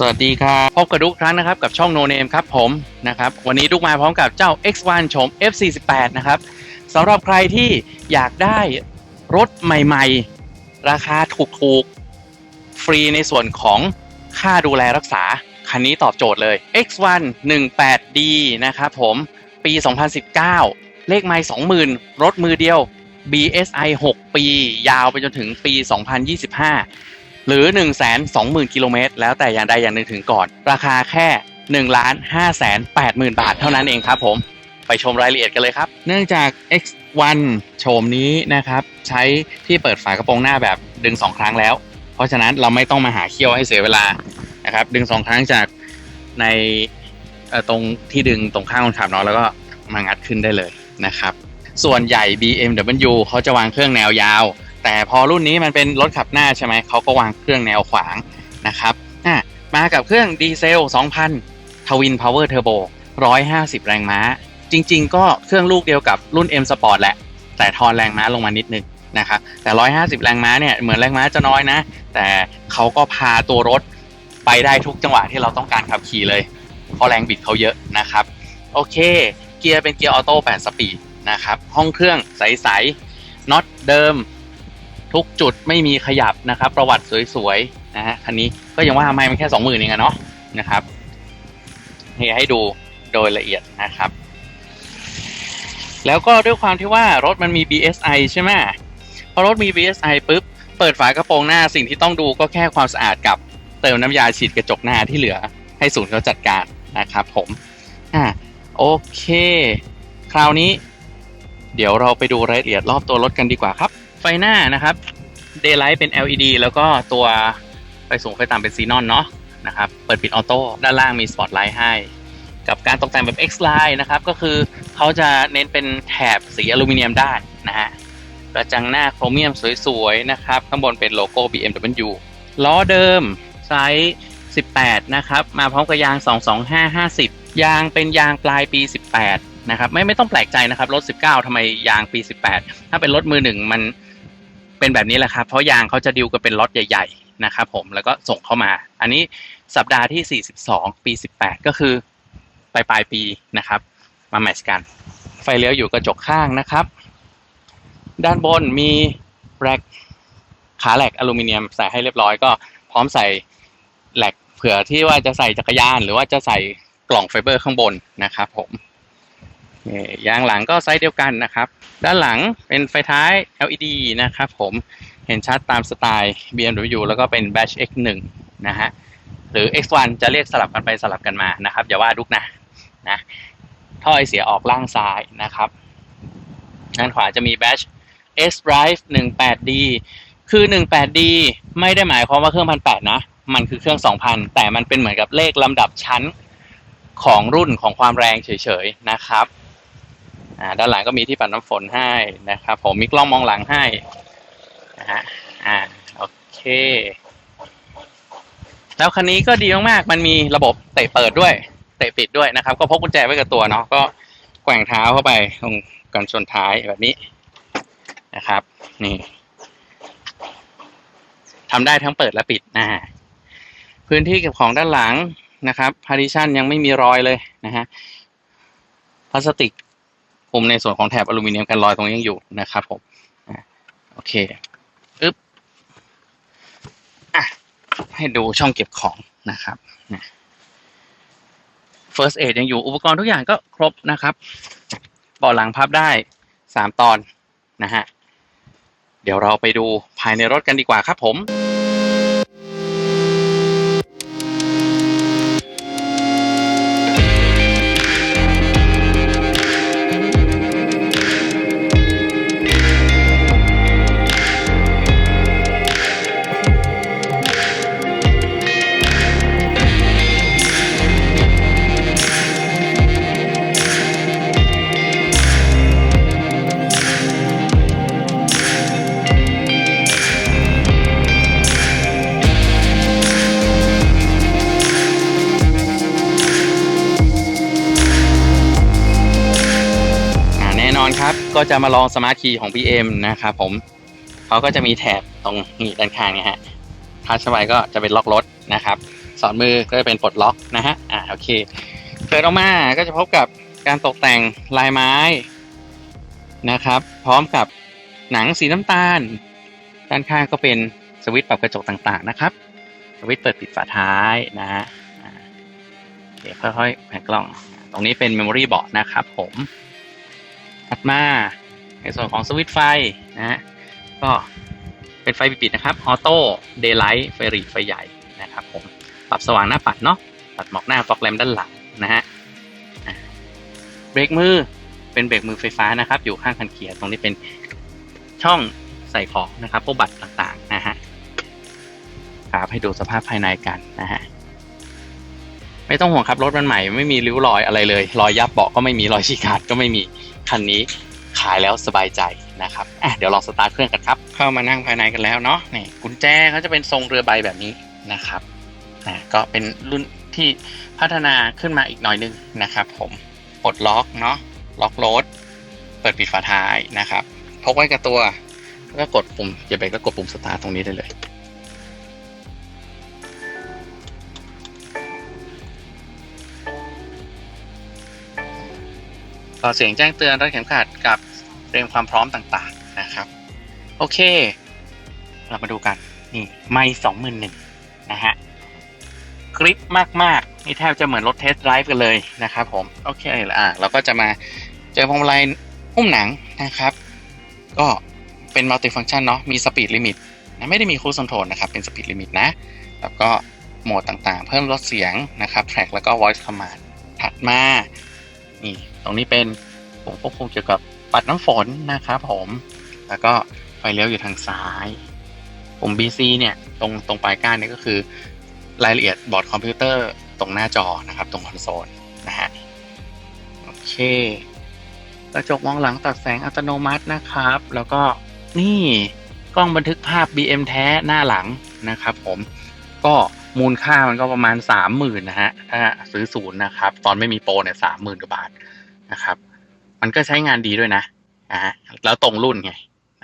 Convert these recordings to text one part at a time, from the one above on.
สวัสดีครับพบกับดุกครั้งนะครับกับช่อง No Name ครับผมนะครับวันนี้ดุกมาพร้อมกับเจ้า X1 ชม F48 นะครับสำหรับใครที่อยากได้รถใหม่ๆ ราคาถูกๆ ฟรีในส่วนของค่าดูแลรักษา คันนี้ตอบโจทย์เลย X1 18D นะครับผมปี 2019 เลขไม่20,000 รถมือเดียว BSI 6 ปี ยาวไปจนถึงปี 2025 หรือ 1 2 0 0 0 0 กิโลเมตรแล้วแต่อย่างใดอย่างหนึ่งถึงก่อน ราคาแค่1ล้าน5แสน8หมื่นบาทเท่านั้นเองครับผม ไปชมรายละเอียดกันเลยครับ เนื่องจาก X1 โฉมนี้นะครับ ใช้ที่เปิดฝากระโปรงหน้าแบบดึง 2 ครั้งแล้ว เพราะฉะนั้นเราไม่ต้องมาหาเคี่ยวให้เสียเวลานะครับ ดึง 2 ครั้งจากในตรงที่ดึงตรงข้างคนขับเนาะแล้วก็มางัดขึ้นได้เลยนะครับ ส่วนใหญ่ BMW เขาจะวางเครื่องแนวยาว แต่พอรุ่นนี้มันเป็นรถขับหน้าใช่ไหมเขาก็วางเครื่องแนวขวางนะครับอะมากับเครื่องดีเซล 2,000ทวินพาวเวอร์เทอร์โบ150 แรงม้า จริง ๆ ก็เครื่องลูกเดียวกับรุ่น M Sport แหละ แต่ทอนแรงม้าลงมานิดนึงนะครับแต่ 150 แรงม้าเนี่ยเหมือนแรงม้าจะน้อยนะ แต่เขาก็พาตัวรถไปได้ทุกจังหวะที่เราต้องการขับขี่เลยเพราะแรงบิดเขาเยอะนะครับ โอเค เกียร์เป็นเกียร์ออโต้8สปีดนะครับ ห้องเครื่องใสๆน็อตเดิม ทุกจุดไม่มีขยับนะครับ ประวัติสวยๆนะฮะคันนี้ก็ยังว่าทำไมมันแค่สองหมื่นเองอะเนาะนะครับนี่ให้ดูโดยละเอียดนะครับ แล้วก็ด้วยความที่ว่ารถมันมี BSI ใช่ไหมพอรถมี BSI ปุ๊บเปิดฝากระโปรงหน้าสิ่งที่ต้องดูก็แค่ความสะอาดกับเติมน้ำยาฉีดกระจกหน้าที่เหลือให้ศูนย์เขาจัดการนะครับผมอ่าโอเค คราวนี้ เดี๋ยวเราไปดูรายละเอียดรอบตัวรถกันดีกว่าครับ ไฟหน้านะครับ Daylight เป็น LED แล้วก็ตัวไฟสูงไฟต่ำเป็นซีนอนเนาะนะครับเปิดปิดออโต้ด้านล่างมีสปอตไลท์ให้ กับการตกแต่งแบบ X Line นะครับ ก็คือเขาจะเน้นเป็นแถบสีอลูมิเนียมด้านนะฮะกระจังหน้าโครเมียมสวยๆนะครับ ข้างบนเป็นโลโก้ BMW ล้อเดิมไซส์18 นะครับ มาพร้อมกับยาง 22550 ยางเป็นยางปลายปี 18 นะครับ ไม่ไม่ต้องแปลกใจนะครับ รถ 19ทำไมยางปี 18 ถ้าเป็นรถมือหนึ่งมัน เป็นแบบนี้แหละครับ เพราะยางเขาจะดิวกันเป็นล็อตใหญ่ ๆ นะครับผมแล้วก็ส่งเข้ามา อันนี้สัปดาห์ที่ 42 ปี 18 ก็คือปลายปลายปีนะครับ มาแมทช์กัน ไฟเลี้ยวอยู่กระจกข้างนะครับ ด้านบนมีแร็กขาแหลกอลูมิเนียมใส่ให้เรียบร้อยก็พร้อมใส่แหลกเผื่อที่ว่าจะใส่จักรยาน หรือว่าจะใส่กล่องไฟเบอร์ข้างบนนะครับผม นี่ยางหลังก็ไซส์เดียวกันนะครับ ด้านหลังเป็นไฟท้าย LED นะครับผมเห็นชัดตามสไตล์ BMW แล้วก็เป็น Batch X1 นะฮะหรือ X1 จะเรียกสลับกันไปสลับกันมานะครับ อย่าว่าดุกนะนะท่อไอเสียออกล่างซ้ายนะครับด้านขวาจะมี Batch S Drive 18D คือ 18D ไม่ได้หมายความว่าเครื่องพันแปดนะ มันคือเครื่อง 2,000 แต่มันเป็นเหมือนกับเลขลำดับชั้นของรุ่นของความแรงเฉยๆนะครับ อ่าด้านหลังก็มีที่ปัดน้ำฝนให้นะครับผมมีกล้องมองหลังให้นะฮะอ่าโอเค แล้วคันนี้ก็ดีมากๆมันมีระบบเตะเปิดด้วย เตะปิดด้วยนะครับ ก็พกกุญแจไว้กับตัวเนาะก็แกว่งเท้าเข้าไปตรงกันชนท้ายแบบนี้นะครับ นี่ทำได้ทั้งเปิดและปิดนะฮะพื้นที่เก็บของด้านหลังนะครับพาริชันยังไม่มีรอยเลยนะฮะพลาสติก มในส่วนของแถบอลูมิเนียมกันรอยตรงนี้ยังอยู่นะครับผมโอเคอึ๊บอะให้ดูช่องเก็บของนะครับนะ First Aid ยังอยู่อุปกรณ์ทุกอย่างก็ครบนะครับเบาะหลังพับได้สามตอนนะฮะเดี๋ยวเราไปดูภายในรถกันดีกว่าครับผม ก็จะมาลองสมาร์ทคีย์ของ PM นะครับผมเขาก็จะมีแถบตรงนี้ด้านข้างเนี่ยฮะทัชไปก็จะเป็นล็อกรถนะครับสอนมือก็จะเป็นปลดล็อกนะฮะอ่าโอเคเปิดออกมาก็จะพบกับการตกแต่งลายไม้นะครับ พร้อมกับหนังสีน้ำตาล ด้านข้างก็เป็นสวิตช์ปรับกระจกต่างๆนะครับ สวิตช์เปิดปิดฝาท้ายนะฮะอ่าเดี๋ยวค่อยๆแผนกล้อง ตรงนี้เป็นเมมโมรี่เบาะนะครับผม ถัดมาในส่วนของสวิตไฟนะฮะก็เป็นไฟปิดๆนะครับออโต้เดย์ไลท์ไฟรีไฟใหญ่นะครับผมปรับสว่างหน้าปัดเนาะปัดหมอกหน้าฟอกแรมด้านหลังนะฮะอะเบรกมือเป็นเบรกมือไฟฟ้านะครับ อยู่ข้างคันเกียร์ตรงนี้เป็นช่องใส่ของนะครับพวกบัตรต่างๆนะฮะครับให้ดูสภาพภายในกันนะฮะ ไม่ต้องห่วงครับรถมันใหม่ไม่มีริ้วรอยอะไรเลย รอยยับเบาะก็ไม่มีรอยฉีกขาดก็ไม่มีคันนี้ขายแล้วสบายใจนะครับอะเดี๋ยวลองสตาร์ทเครื่องกันครับเข้ามานั่งภายในกันแล้วเนาะนี่กุญแจเขาจะเป็นทรงเรือใบแบบนี้นะครับอะก็เป็นรุ่นที่พัฒนาขึ้นมาอีกหน่อยนึงนะครับผมปลดล็อกเนาะล็อกรถเปิดปิดฝาท้ายนะครับพกไว้กับตัวแล้วก็กดปุ่มอย่าเบรกแล้วกดปุ่มสตาร์ทตรงนี้ได้เลย ต่อเสียงแจ้งเตือนรัดเข็มขัดกับเตรียมความพร้อมต่างๆนะครับ โอเค เรามาดูกัน นี่ไม่สองหมื่นหนึ่งนะฮะกริปมากๆนี่แทบจะเหมือนรถเทสไดรฟ์กันเลยนะครับผม โอเคอะเราก็จะมาเจอพวงมาลัยหุ้มหนังนะครับ ก็เป็นมัลติฟัง c t ชันเนาะมีสปีดลิมิตนะไม่ได้มีคู s คอนโทรลนะครับ เป็นสปีดลิมิตนะ แล้วก็โหมดต่างๆ เพิ่มลดเสียงนะครับ track แล้วก็ voice command ถัดมา นี่ ตรงนี้เป็นปุ่มควบคุมเกี่ยวกับปัดน้ำฝนนะครับผม แล้วก็ไฟเลี้ยวอยู่ทางซ้ายปุ่ม BC เนี่ยตรงตรงปลายก้านนี่ก็คือ รายละเอียดบอร์ดคอมพิวเตอร์ตรงหน้าจอนะครับตรงคอนโซลนะฮะโอเคกระจกมองหลังตัดแสงอัตโนมัตินะครับ แล้วก็นี่กล้องบันทึกภาพ BM แท้หน้าหลังนะครับ ผมก็มูลค่ามันก็ประมาณสามหมื่นนะฮะถ้าซื้อศูนย์นะครับ ตอนไม่มีโปรเนี่ยสามหมื่นกว่าบาท นะครับ มันก็ใช้งานดีด้วยนะนะฮะแล้วตรงรุ่นไง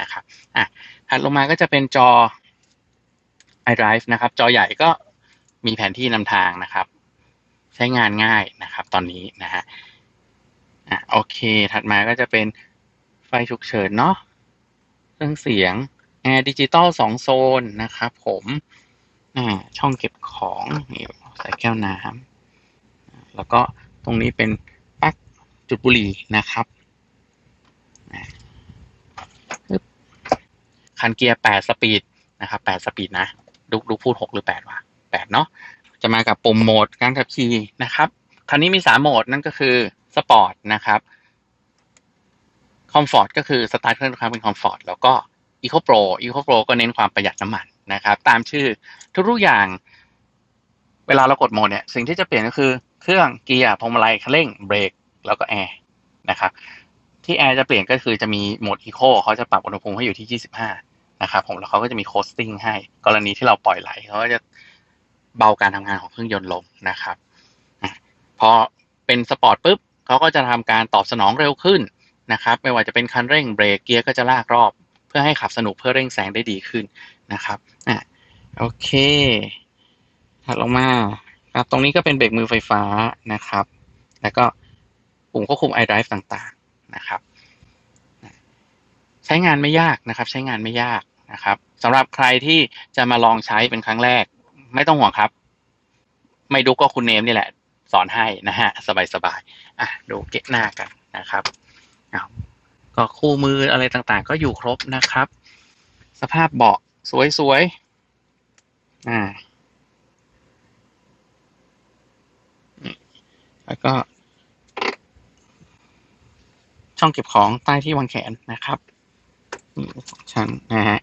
นะครับอะถัดลงมาก็จะเป็นจอ iDrive นะครับ จอใหญ่ก็มีแผนที่นำทางนะครับ ใช้งานง่ายนะครับ ตอนนี้นะฮะอะโอเค ถัดมาก็จะเป็นไฟฉุกเฉินเนาะเครื่องเสียงแอร์ดิจิตอลสองโซนนะครับผมอ่าช่องเก็บของนี่ใส่แก้วน้ำแล้วก็ตรงนี้เป็น จุดบุหรี่นะครับอะปึ๊บคันเกียร์แปดสปีดนะครับแปดสปีดนะดูดูพูดหกหรือแปดวะแปดเนาะจะมากับปุ่มโหมดการขับขี่นะครับคันนี้มีสามโหมดนั่นก็คือสปอร์ตนะครับคอมฟอร์ตก็คือสตาร์ทเครื่องทุกครั้งเป็นคอมฟอร์ตแล้วก็อีโคโปรอีโคโปรก็เน้นความประหยัดน้ำมันนะครับ ตามชื่อทุกๆอย่างเวลาเรากดโหมดเนี่ย สิ่งที่จะเปลี่ยนก็คือเครื่องเกียร์พวงมาลัยคันเร่งเบรก แล้วก็แอร์นะครับที่แอร์จะเปลี่ยนก็คือจะมีโหมดอีโคเขาจะปรับอุณหภูมิให้อยู่ที่ 25 นะครับผมแล้วเขาก็จะมีโคสติ้งให้ กรณีที่เราปล่อยไหลเขาก็จะเบาการทำงานของเครื่องยนต์ลงนะครับพอเป็นสปอร์ตปุ๊บเขาก็จะทำการตอบสนองเร็วขึ้นนะครับ ไม่ว่าจะเป็นคันเร่งเบรกเกียร์ก็จะลากรอบ เพื่อให้ขับสนุกเพื่อเร่งแซงได้ดีขึ้นนะครับอะโอเคถัดลงมาครับตรงนี้ก็เป็นเบรกมือไฟฟ้านะครับ แล้วก็ ปุ่มควบคุม iDrive ต่างๆนะครับ ใช้งานไม่ยากนะครับ ใช้งานไม่ยากนะครับสำหรับใครที่จะมาลองใช้เป็นครั้งแรก ไม่ต้องห่วงครับ ไม่ดูก็คุณเนมนี่แหละ สอนให้นะฮะ สบายๆอะดูเก็หน้ากันนะครับก็คู่มืออะไรต่างๆ ก็อยู่ครบนะครับ สภาพเบาะสวยๆอ่าแล้วก็ ช่องเก็บของใต้ที่วางแขนนะครับนี่สองชั้นนะฮะ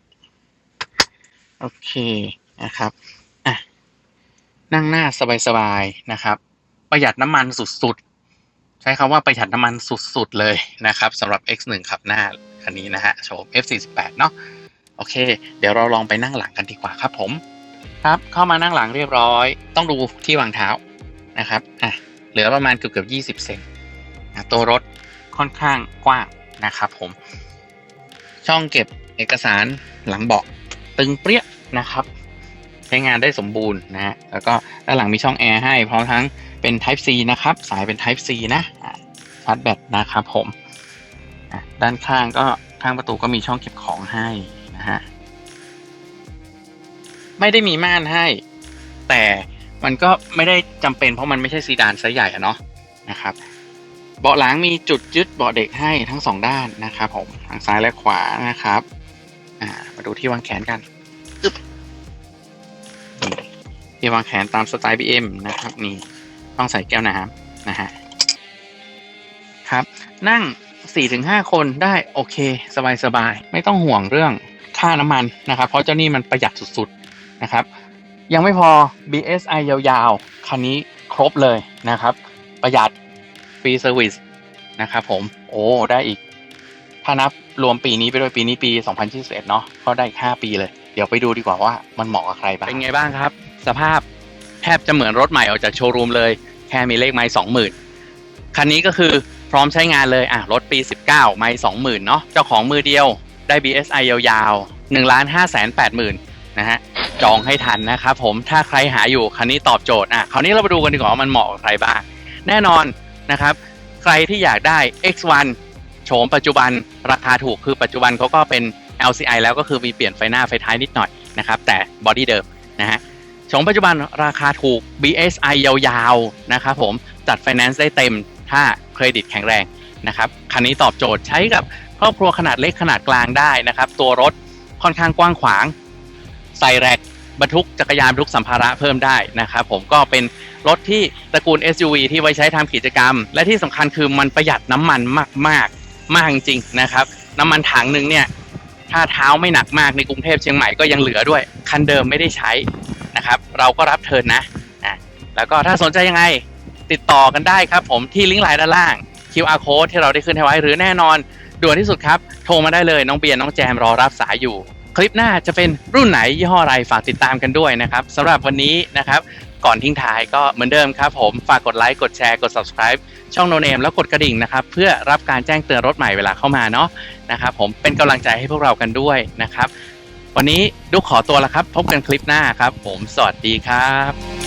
โอเคนะครับอะนั่งหน้าสบายๆนะครับ ประหยัดน้ำมันสุดๆ ใช้คำว่าประหยัดน้ำมันสุดๆเลยนะครับสำหรับ X1 ขับหน้าคันนี้นะฮะโฉม F48 เนาะโอเค เดี๋ยวเราลองไปนั่งหลังกันดีกว่าครับผมครับเข้ามานั่งหลังเรียบร้อย ต้องดูที่วางเท้านะครับอะเหลือประมาณเกือบเกือบ20 เซนอะตัวรถ ค่อนข้างกว้างนะครับผม ช่องเก็บเอกสารหลังเบาะตึงเปรี้ยนะครับ ใช้งานได้สมบูรณ์นะฮะแล้วก็ด้านหลังมีช่องแอร์ให้พร้อมทั้งเป็น Type C นะครับ สายเป็น Type C นะชาร์จแบตนะครับผมด้านข้างก็ข้างประตูก็มีช่องเก็บของให้นะฮะไม่ได้มีม่านให้ แต่มันก็ไม่ได้จำเป็นเพราะมันไม่ใช่ซีดานไซส์ใหญ่อะเนาะนะครับ เบาะหลังมีจุดยึดเบาะเด็กให้ทั้งสองด้านนะครับผมทางซ้ายและขวานะครับอ่ามาดูที่วางแขนกันอึ๊บนี่ที่วางแขนตามสไตล์ BM นะครับนี่ต้องใส่แก้วน้ำนะฮะครับ นั่ง 4-5 คนได้โอเค สบายๆ ไม่ต้องห่วงเรื่องค่าน้ำมันนะครับ เพราะเจ้านี่มันประหยัดสุดๆนะครับ ยังไม่พอ BSI ยาวๆ คันนี้ครบเลยนะครับ ประหยัด ฟรีเซอร์วิสนะครับผม โอ้ ได้อีก ถ้านับรวมปีนี้ไปด้วยปีนี้ปี 2021 เนาะก็ได้อีก 5 ปีเลย เดี๋ยวไปดูดีกว่าว่ามันเหมาะกับใครบ้าง เป็นไงบ้างครับ สภาพแทบจะเหมือนรถใหม่ออกจากโชว์รูมเลย แค่มีเลขไม้20,000คันนี้ก็คือพร้อมใช้งานเลยอะรถปี 19 ไม้20,000เนาะเจ้าของมือเดียวได้ BSI ยาวๆ1ล้าน5แสน8หมื่นนะฮะจองให้ทันนะครับผมถ้าใครหาอยู่คันนี้ตอบโจทย์อะคราวนี้เรามาดูกันดีกว่าว่ามันเหมาะกับใครบ้างแน่นอน นะครับ ใครที่อยากได้ X1 โฉมปัจจุบันราคาถูกคือปัจจุบันเขาก็เป็น LCI แล้วก็คือมีเปลี่ยนไฟหน้าไฟท้ายนิดหน่อยนะครับ แต่บอดี้เดิมนะฮะโฉมปัจจุบันราคาถูก BSI ยาวๆนะครับผมจัดไฟแนนซ์ได้เต็มถ้าเครดิตแข็งแรงนะครับคันนี้ตอบโจทย์ใช้กับครอบครัวขนาดเล็กขนาดกลางได้นะครับ ตัวรถค่อนข้างกว้างขวาง ใส่แรกบรรทุกจักรยานบรรทุกสัมภาระเพิ่มได้นะครับ ผมก็เป็น รถที่ตระกูล SUV ที่ไว้ใช้ทำกิจกรรม และที่สำคัญคือมันประหยัดน้ำมันมากๆ มากจริงๆนะครับ น้ำมันถังหนึ่งเนี่ย ถ้าเท้าไม่หนักมากในกรุงเทพเชียงใหม่ก็ยังเหลือด้วย คันเดิมไม่ได้ใช้นะครับ เราก็รับเทินนะอะแล้วก็ถ้าสนใจยังไงติดต่อกันได้ครับผมที่ลิงก์ไลน์ด้านล่าง QR code ที่เราได้ขึ้นให้ไว้หรือแน่นอนด่วนที่สุดครับ โทรมาได้เลยน้องเบียร์น้องแจมรอรับสายอยู่ คลิปหน้าจะเป็นรุ่นไหนยี่ห้ออะไรฝากติดตามกันด้วยนะครับสำหรับวันนี้นะครับ ก่อนทิ้งท้ายก็เหมือนเดิมครับผม ฝากกดไลค์กดแชร์กด subscribe ช่องโนเนมแล้วกดกระดิ่งนะครับ เพื่อรับการแจ้งเตือนรถใหม่เวลาเข้ามาเนาะนะครับผมเป็นกำลังใจให้พวกเรากันด้วยนะครับ วันนี้ดุขอตัวละครับ พบกันคลิปหน้าครับ ผมสวัสดีครับ